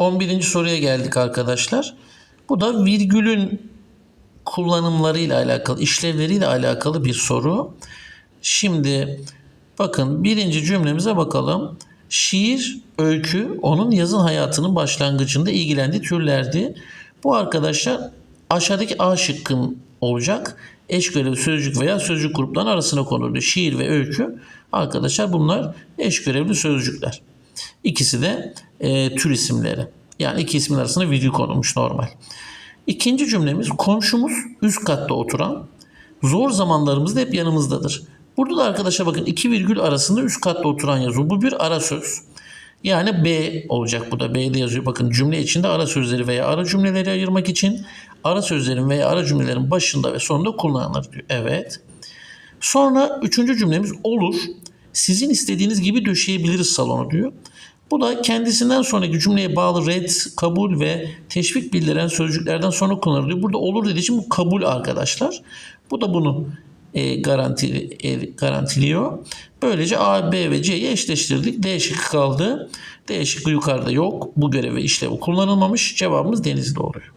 11. soruya geldik arkadaşlar. Bu da virgülün kullanımlarıyla alakalı, işlevleriyle alakalı bir soru. Şimdi bakın birinci cümlemize bakalım. Şiir, öykü onun yazın hayatının başlangıcında ilgilendiği türlerdi. Bu arkadaşlar aşağıdaki A şıkkın olacak. Eş görevli sözcük veya sözcük gruplarının arasına konuldu. Şiir ve öykü arkadaşlar bunlar eş görevli sözcükler. İkisi de e, tür isimleri. Yani iki ismin arasında virgül konulmuş normal. İkinci cümlemiz komşumuz üst katta oturan zor zamanlarımızda hep yanımızdadır. Burada da arkadaşlar bakın iki virgül arasında üst katta oturan yazıyor. Bu bir ara söz. Yani B olacak bu da B'de yazıyor. Bakın cümle içinde ara sözleri veya ara cümleleri ayırmak için ara sözlerin veya ara cümlelerin başında ve sonunda kullanılır diyor. Evet. Sonra üçüncü cümlemiz olur. Sizin istediğiniz gibi döşeyebiliriz salonu diyor. Bu da kendisinden sonraki cümleye bağlı red, kabul ve teşvik bildiren sözcüklerden sonra kullanılır diyor. Burada olur dediği için bu kabul arkadaşlar. Bu da bunu e, garanti, e, garantiliyor. Böylece A, B ve C'yi eşleştirdik. D şıkkı kaldı. D şıkkı yukarıda yok. Bu görev ve işlevi kullanılmamış. Cevabımız Denizli oluyor.